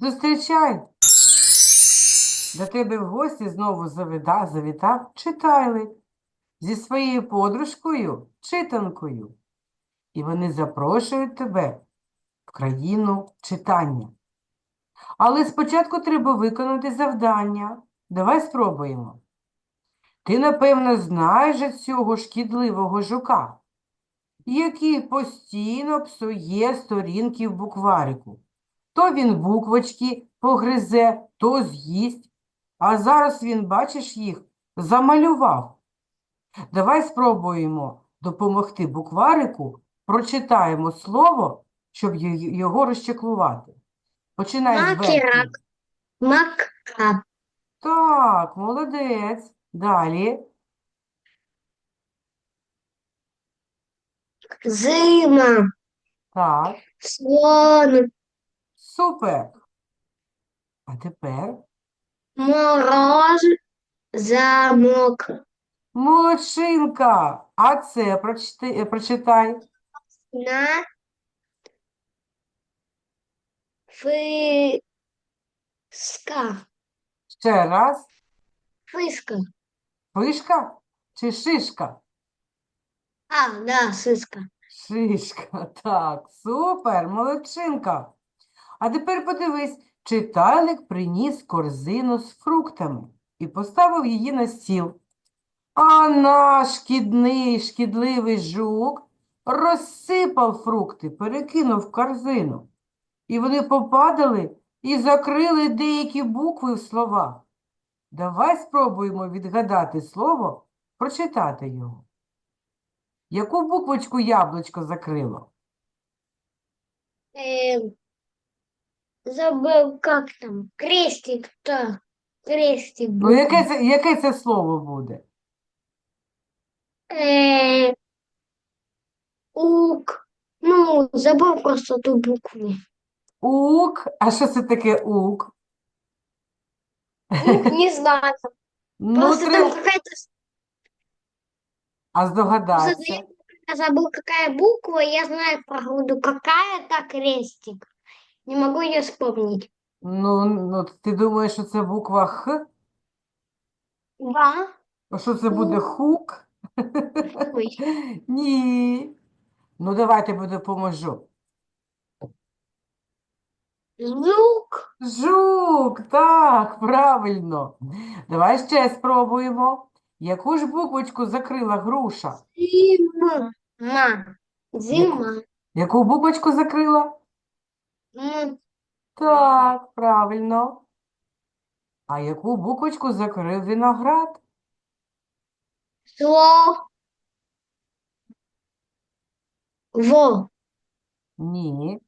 Зустрічай. До тебе в гості знову завіда, завітав читайлик зі своєю подружкою, читанкою. І вони запрошують тебе в країну читання. Але спочатку треба виконати завдання. Давай спробуємо. Ти, напевно, знаєш цього шкідливого жука, який постійно псує сторінки в букварику. То він буквочки погризе, то з'їсть. А зараз він, бачиш, їх замалював. Давай спробуємо допомогти букварику, прочитаємо слово, щоб його розчеклувати. Починай з Макерак. верхньої. Так, молодець. Далі. Зима. Так, Слон. Супер. А тепер Мороз. Замок. молодчинка. А це прочти, прочитай. На. Фиска. Ще раз. Фиска. Фишка чи шишка? А, да, сыска. Шишка, так, супер, молодчинка. А тепер подивись, читайлик приніс корзину з фруктами і поставив її на стіл. А наш шкідний, шкідливий жук розсипав фрукти, перекинув корзину. І вони попадали і закрили деякі букви в словах. Давай спробуємо відгадати слово, прочитати його. Яку буквочку яблучко закрило? Эм, забыл, как там. Крестик, то. Крестик. Ну, яке це, яке це слово буде? Э, ук. Ну, забыл просто ту букву. Ук. А що це таке ук? Ук, не знаю. Ну, Просто там треба... какая-то... А просто здогадайся. Я забыл, какая буква. Я знаю, походу, какая-то крестик. Не могу ее вспомнить. Ну, ну, ти думаєш, що це буква Х? Да. А що це буде хук? Ой. Ні. Ну, давайте я допоможу. Звук. Жук, так, правильно. Давай ще спробуємо. Яку ж буквочку закрила груша? Зима. Зима. Яку буквочку закрила? Так, правильно. А яку буквочку закрив виноград? Сло. Во. Ні.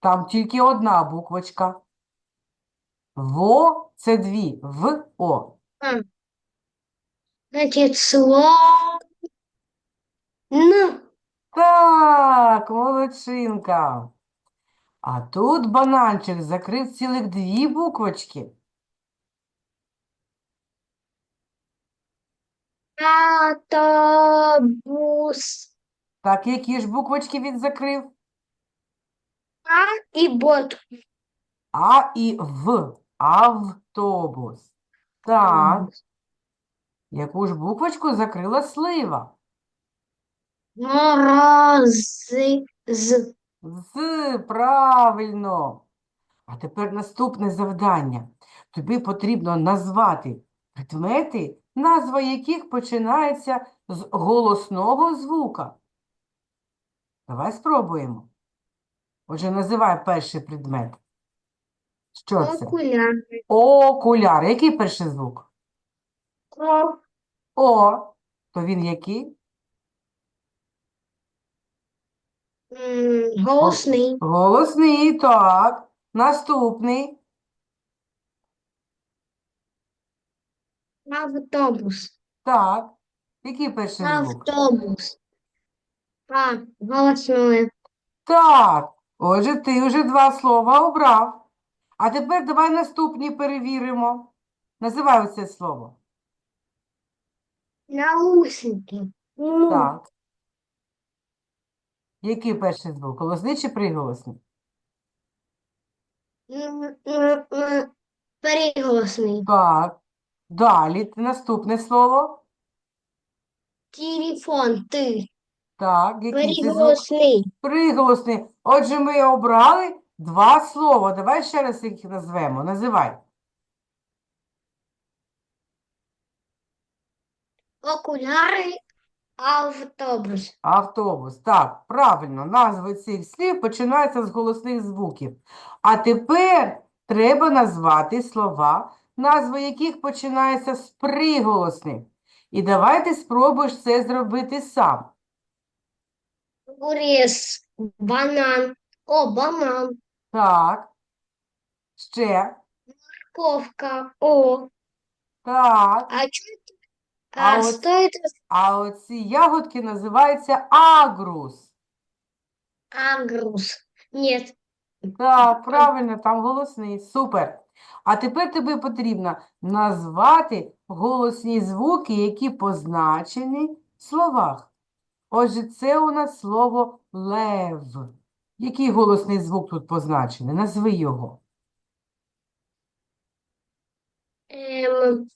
Там тільки одна буквочка. Во це дві. В О. Значит, сло. Н. Так, молодчинка. А тут бананчик закрив цілих дві буквочки. Автобус. Так, які ж буквочки він закрив? А и бот. А і В. Автобус. Так, яку ж буквочку закрила слива? Морози. З. З, правильно. А тепер наступне завдання. Тобі потрібно назвати предмети, назва яких починається з голосного звука. Давай спробуємо. Отже, називай перший предмет. Що це? Окуляр. Окуляр. Який перший звук? О. О. То він який? М, Голосний. Голосний, так. Наступний. Автобус. Так. Який перший звук? Автобус. А, голосное. Так, отже, ти вже два слова обрав. А тепер давай наступні перевіримо. Називай оце слово. Наушники. Ну, Так. Який перший звук? Голосний чи приголосний? Приголосний. Так. Далі наступне слово. Телефон. Ти. Так, який це звук? Приголосний. Приголосний. Отже, ми обрали два слова. Давай ще раз їх назвемо. Називай. Окуляри. Автобус. Автобус. Так, правильно, назви цих слів починаються з голосних звуків. А тепер треба назвати слова, назви яких починаються з приголосних. І давай ти спробуєш це зробити сам. Огурець. Банан. О, банан. Так. Ще. Ковка. О. Так. А это? А А, что это? А оці ягодки називаються агрус. Агрус. Нет. Так, правильно, там голосний. Супер. А тепер тобі потрібно назвати голосні звуки, які позначені в словах. Отже, це у нас слово лев. Який голосний звук тут позначений? Назви його. Ем,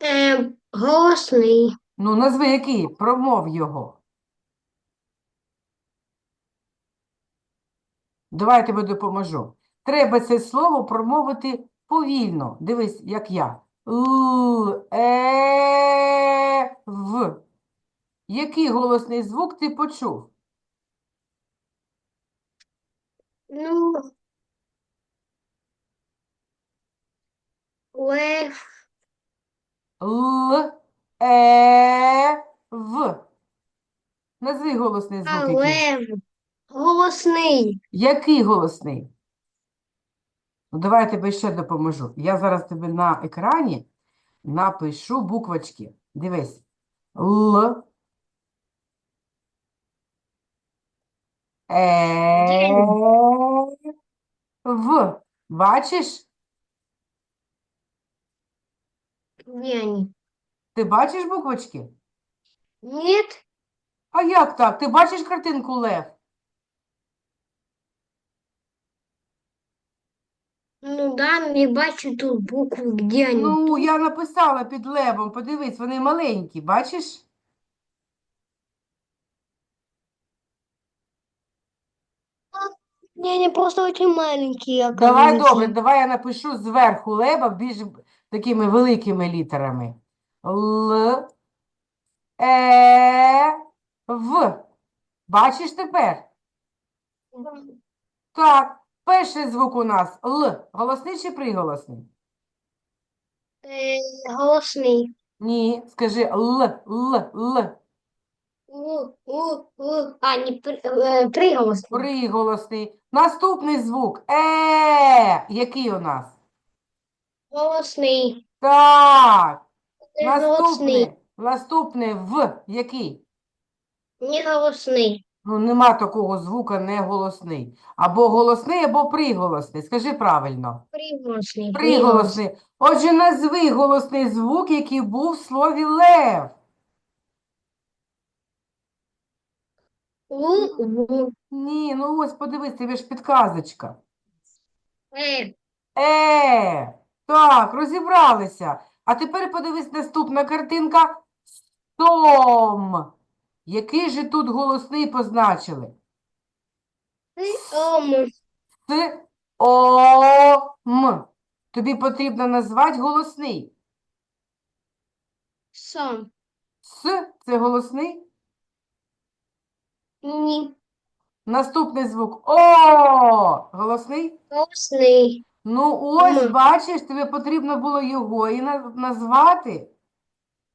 ем, голосний. Ну, назви який? Промов його. Давай я тебе допоможу. Треба це слово промовити повільно. Дивись, як я. Л, е, в. Який голосний звук ти почув? Ну, лев, Л, е, в. Назви голосний звук який. лев. Голосний. Який голосний? Ну, давай я тебе ще допоможу. Я зараз тобі на екрані напишу буквочки. Дивись. Л. Е. В. Бачиш? Где они? Ти бачиш буквочки? Нет? А як так? Ти бачиш картинку Лев? Ну да, не бачу тут буквы, где они. Ну, я написала під левом. Подивись, вони маленькі, бачиш? Не, они просто очень маленькие, Давай оказывается. добре, давай я напишу зверху лева більш б- такими великими літерами. Л, е, в. Бачиш тепер? Так, перший звук у нас Л. Голосний чи приголосний? Э, голосный. Ні, скажи Л, Л, Л. У, у, у. А, не при, э, приголосный. Приголосний. Наступний звук Е. Який у нас? Голосный. Так. Голосный. Наступний. Наступний В. Який? Не голосный. Ну, нема такого звука не голосний. Або голосний, або приголосний. Скажи правильно. Приголосный. Приголосний. Отже, назви голосний звук, який був в слові лев. У, у. Ні, ну ось подивись, тобі ж підказочка. Э, Е, так, розібралися. А тепер подивись наступна картинка. Сом. Який же тут голосний позначили? ты, ом. С, о, м. Тобі потрібно назвати голосний. Сом. С – це голосний. Не Наступний звук О. Голосний. голосный. Ну ось, М. бачиш, тобі потрібно було його і на- назвати.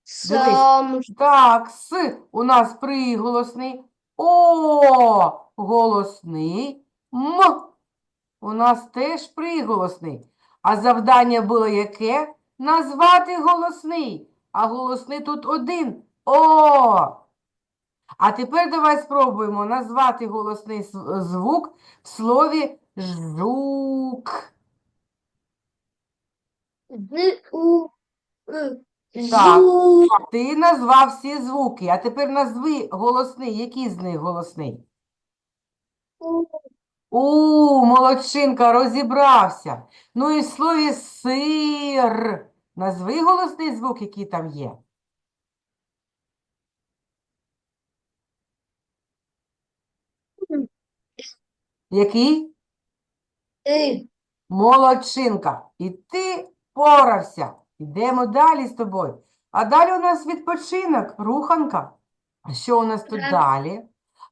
Сом. Так, С у нас приголосний. О голосний. М у нас теж приголосний. А завдання було яке? Назвати голосний. А голосний тут один. О. А тепер давай спробуємо назвати голосний звук в слові жук. З. Так. Ти назвав всі звуки, а тепер назви голосний. Який з них голосний? У, молодчинка, розібрався. Ну і в слові сир. Назви голосний звук, який там є. Який? Молодчинка. І ти порався. Йдемо далі з тобою. А далі у нас відпочинок, руханка. А що у нас тут Так. далі?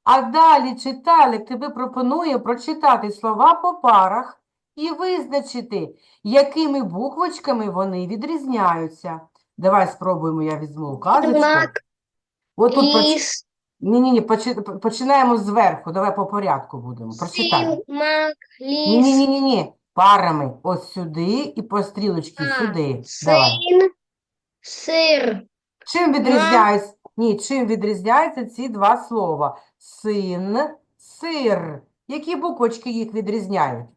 А далі читалик тебе пропонує прочитати слова по парах і визначити, якими буквочками вони відрізняються. Давай спробуємо, я візьму указочку. Мак. Отут проч... Лис. Ні-ні-ні, почи- починаємо зверху. Давай по порядку будемо. Прочитай. Сил. Мак. Ні-ні-ні-ні. Парами. Ось сюди і по стрілочці А, сюди. Давай. Сын. Сыр. Чим відрізняються? Ні, чим відрізняються ці два слова? Син, сир. Які буквочки їх відрізняють?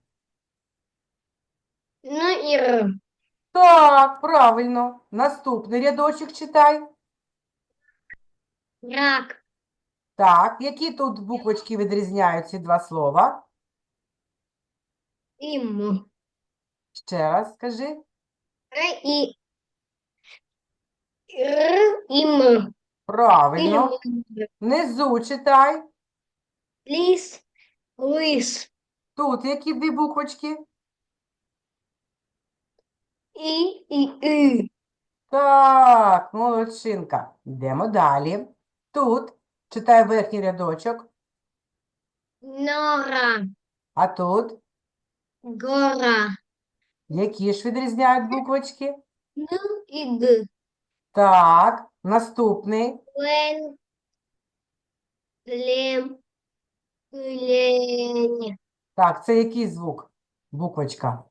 Ну и Р. Так, правильно. Наступний рядочок читай. Рак. Так, які тут буквочки відрізняють ці два слова? Им. Ще раз скажи. Р и Р. Им. Правильно. Внизу читай. Лис. Лыс. Тут які дві буквочки? И и И. Так, молодчинка. Йдемо далі. Тут читай верхній рядочок, Нора. а тут Гора. які ж відрізняють буквочки? Ну и Г. Так, наступний. Лен. Лем. Лень. Так, це який звук? Буквочка.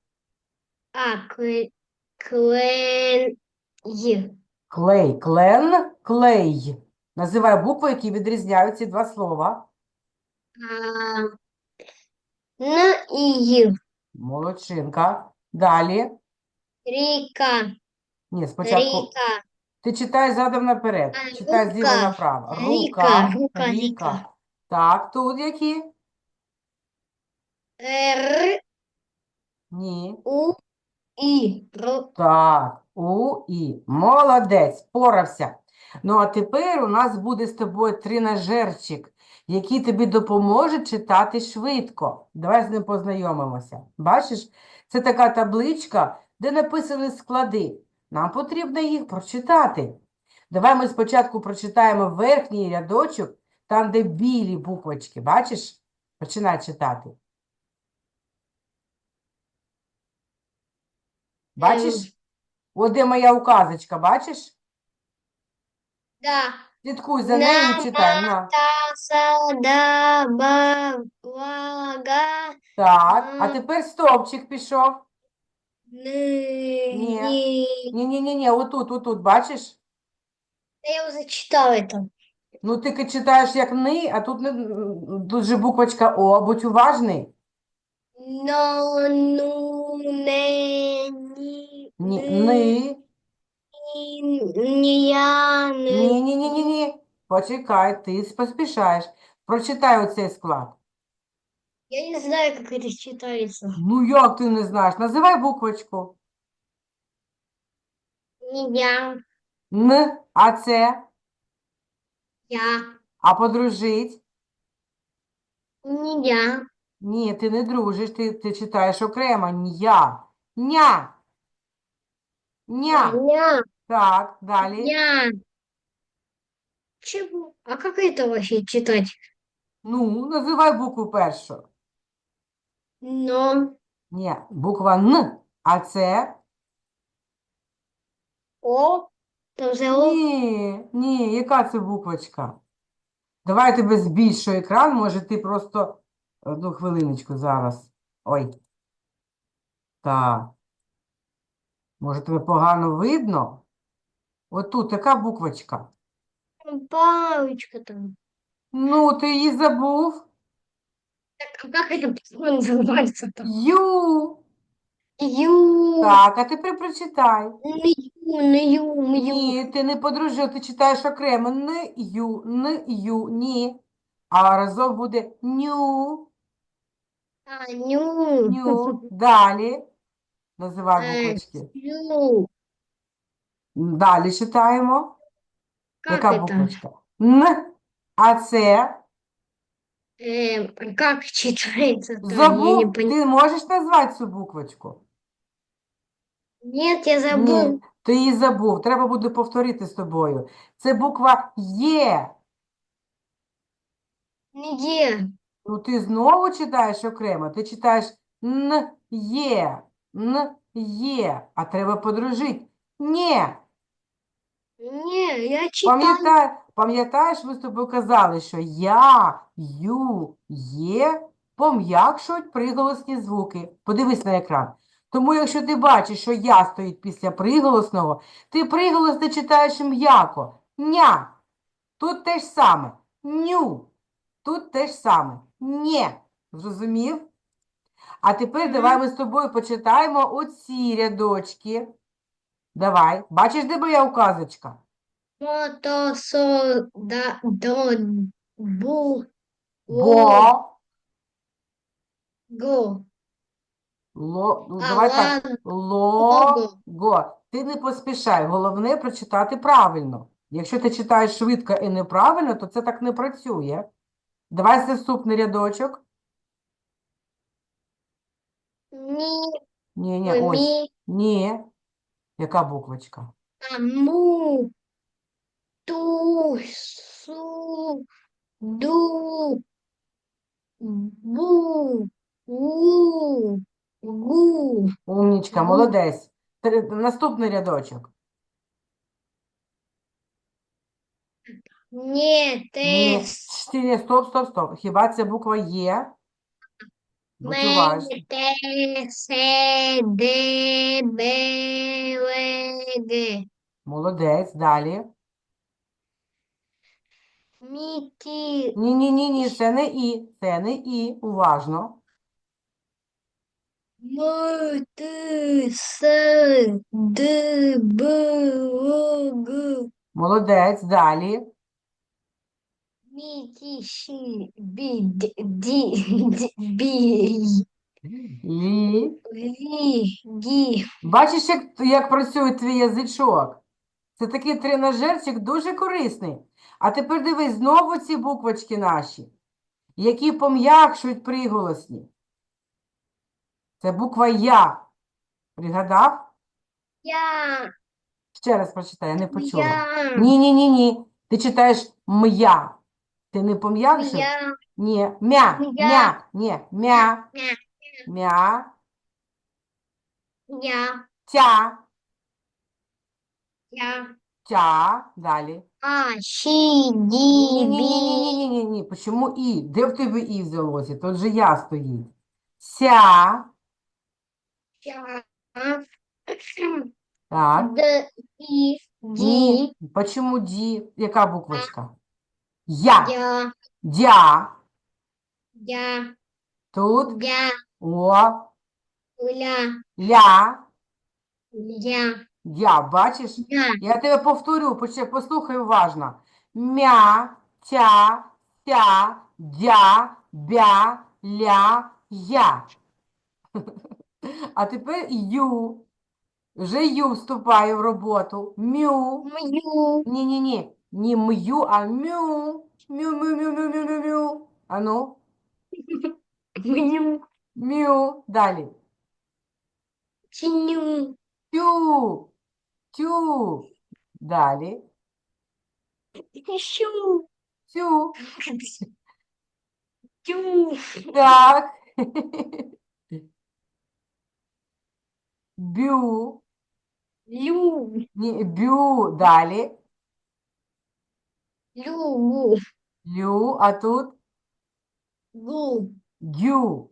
А, кле, клен. Клей, клен, клей. Називай букви, які відрізняють ці два слова. А, н и й. Молодчинка. Далі. Рика, Ні, спочатку. рика, Ти читай задом наперед. А, Читай зліва направо. Рука, рука, ріка. ріка. Так, тут які? р, Ні. у, і. Р, Так, у і. Молодець, порався. Ну, а тепер у нас буде з тобою тренажерчик, який тобі допоможе читати швидко. Давай з ним познайомимося. Бачиш, це така табличка, де написані склади. Нам потрібно їх прочитати. Давай ми спочатку прочитаємо верхній рядочок, там, де білі буквочки. Бачиш? Починай читати. Бачиш? От де моя указочка, бачиш? да. Слідкуй за нею і читай. На. Так, а тепер стовпчик пішов. Ні. ні. Ні-ні-ні, отут, отут, бачиш? Я уже читала это. Ну, ти читаєш як ни, а тут, не, тут же буквочка О, будь уважний. Но, ну, не, ні, Ні, ни, ні, ні, я, не. ні-ні-ні-ні. Почекай, ти поспішаєш. Прочитай оцей склад. Я не знаю, как это читается. Ну, як ти не знаєш? Називай буквочку. Не я, Н, а це, я, а подружить. не я. Ні, ти не дружиш, ти, ти читаєш окремо. Ня. Ня. Ня. Я, Так, далі. я. Чего? А как это вообще читать? Ну, називай букву першу. Но, Ні, буква Н. А це? о, там же о. Ні, ні, яка це буквочка? Давай я тебе збільшу екран, може ти просто одну хвилиночку зараз. Ой. Так. Може тебе погано видно? Отут яка буквочка? Там палочка там. Ну, ти її забув. Так, а как это называется там? Ю. Ю, Так, а тепер прочитай. не ю, не ю, не ю. Ні, ти не подружив, ти читаєш окремо. Н, ю, н, ю, ні. А разом буде ню. А, ню. Ню. Далі. Називай буквочки. Ню. Далі читаємо. Как Яка это? буквочка? Н. А це Э, как читается? то? Я не забув. понимаю. Ти можеш назвати цю буквочку? Нет, я Ні, забыл. ти її забув. Треба буде повторити з тобою. Це буква Є. Где? Ну, ти знову читаєш окремо. Ти читаєш Н є, Н є, а треба подружити. ні. Я читаю. Пам'ятай, пам'ятаєш, ми з тобою казали, що я, ю, є пом'якшують приголосні звуки. Подивись на екран. Тому, якщо ти бачиш, що я стоїть після приголосного, ти приголосне читаєш м'яко. Ня. Тут те ж саме. Ню. Тут те ж саме. Нє. Зрозумів? А тепер давай ми з тобою почитаємо оці рядочки. Давай. Бачиш, де моя указочка? Мото, со, да, до, бу, Бо. го. Ло, ну, давай так. Лого. Лого. Ти не поспішай. Головне прочитати правильно. Якщо ти читаєш швидко і неправильно, то це так не працює. Давай наступний рядочок. Ни, Ні, ні, ось. Ні. Яка буквочка? му, ту, су, ду, бу, у, гу. Умнічка, молодець. Три- Наступний рядочок. Не, Ні. тес, Ч- Ні, стоп, стоп, стоп. Хіба це буква Є? Будь уважний. Молодець. Далі. Ми, ті, Ні, ні, ні, ні, це не І. Це не І. Уважно. ге. Молодець. Далі. Ми, ті, ші, бі, ді, ді, ді, бі, Лі. лі, гі. Бачиш, як, як працює твій язичок? Це такий тренажерчик дуже корисний. А тепер дивись, знову ці буквочки наші, які пом'якшують приголосні. Це буква Я. Пригадав? Я, Ще раз прочитай, я не почула. Ні, ні, ні, ні. Ти читаєш м'я. Ти не пом'якшив? я, Ні. Мя. М'я. Мя. Ні. Мя. М'я. Мя. я, Тя. я. Тя. Далі. А, Ні, ді, ні, ні, бі. ні, ні, ні, ні. Почему і? Де в тебе і взялося? Тут же я стоїть. Ся. Я. Так. Д, і, Ні. ді, Почему ді? Яка буквочка? Я. я, Дя. я, Тут. я, О. ля, Ля. я, Я. Бачиш? я. Я тебе повторю, послухай уважно. Мя, тя, тя, дя, бя, ля, я. А тепер ю. Вже ю вступає в роботу. Мю. Мою, Ні-ні-ні. Не мю, а мю. Мю-мю-мю-мю-мю-мю. Ану. мою, Мю. Далі. чиню, Тю. Тю. Далі. щу, Тю. тю, Так. Бю. лю, Ні, бю. Далі. лю, Лю. А тут гу, дю.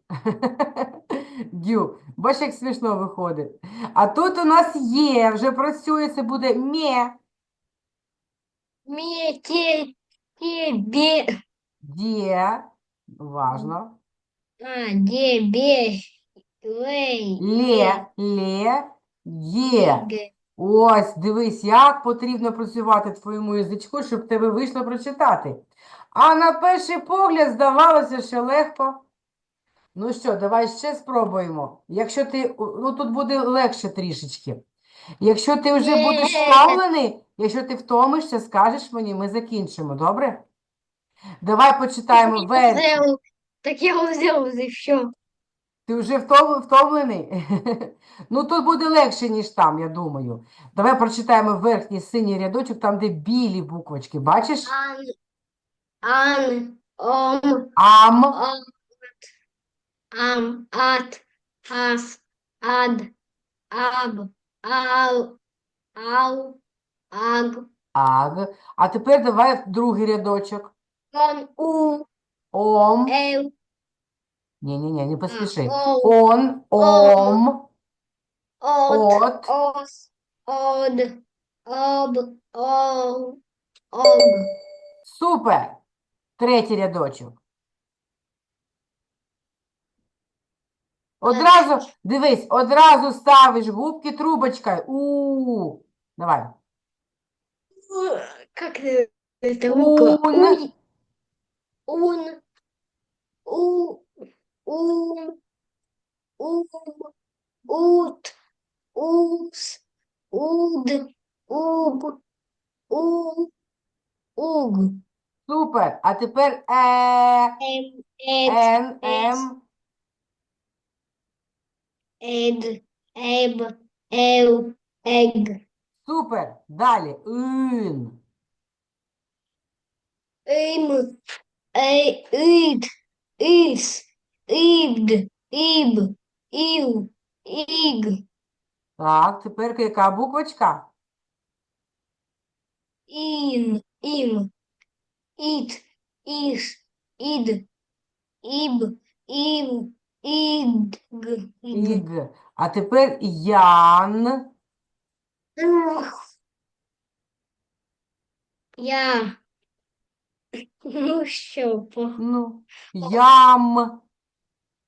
Дю. Бачиш, як смішно виходить. А тут у нас є, вже працює, це буде мє. ме, те, те, бе, Дє. Уважно. а, де, бе, лей, Лє. Лє. Є. ге. Ось, дивись, як потрібно працювати твоєму язичку, щоб тебе вийшло прочитати. А на перший погляд здавалося, що легко. Ну що, давай ще спробуємо. Якщо ти, ну тут буде легше трішечки. Якщо ти вже будеш втомлений, якщо ти втомишся, скажеш мені, ми закінчимо, добре? Давай почитаємо взял, так я взял и все. Ти вже втомлений? Ну тут буде легше, ніж там, я думаю. Давай прочитаємо верхній синій рядочок, там, де білі буквочки. Бачиш? Ан, ом, Ам, ам, ат, ас, ад, аб, ал, ал, аг, аг. А тепер давай другий рядочок. он, у, Ом. ел, Ні-ні-ні, не поспіши. ол, Он, ом, от, ос, од, об, ол, ог. Супер. Третій рядочок. Одразу, дивись, одразу ставиш губки трубочкою. У. Давай. Как это? Ун. Ун. У. Ум. Ут. Ус. Уд. Уб. У. Уг. Супер. А тепер е, Эм. Эд. ен, ес. ем. Эд. Эб. Эл. Эг. Супер. Далі. Ін. Им. Эй. Ид. Ис. Ибд. Иб. Ил. Иг. Так, тепер яка буквочка? Ин, им, ит, иш, ид, иб, им, идг, иг. Іг. А тепер ян. Ах. Я. Ну що, по. Ну, ям.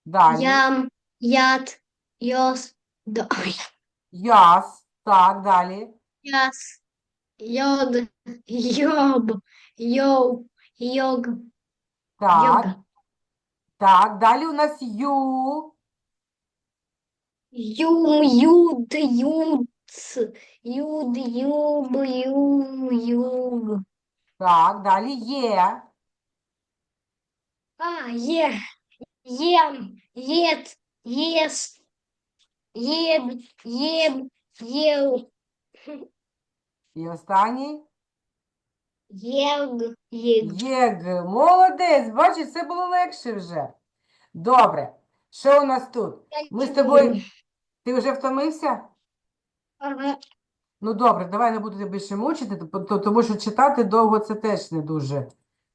Далі. Ям, яд, йос, до. Яс. Так, далі. Яс, йод, йоб, йоу, йог, Так, йога. так. Далі у нас ю. Юм, юд, юмц, юд, юб, ю, юг. Так, далі є. А, е, ем, ед, ес, ед, ем, ел, І останній. ег, ег. Єг. Молодець. Бачиш, це було легше вже. Добре. Що у нас тут? Ми з тобою. Ти вже втомився? Ага. Ну добре, давай не буду тебе більше мучити, то- то- тому що читати довго це теж не дуже.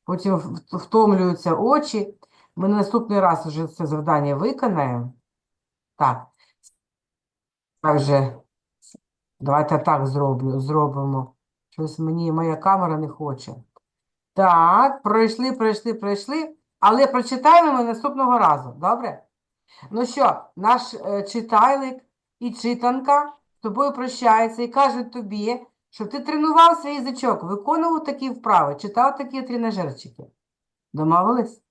Потім в- втомлюються очі. Ми на наступний раз вже це завдання виконаємо. Так. Так вже. Давайте так зроблю, зробимо. Щось мені моя камера не хоче. Так, пройшли, пройшли, пройшли. Але прочитаємо ми наступного разу. Добре? Ну що, наш е, читайлик і читанка з тобою прощаються і кажуть тобі, щоб ти тренував свій язичок, виконував такі вправи, читав такі тренажерчики. Домовились?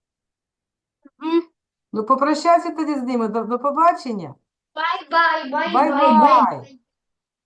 Ну, попрощайся тоді з ними. До, до побачення. Бай-бай, бай-бай, бай. Бай-бай.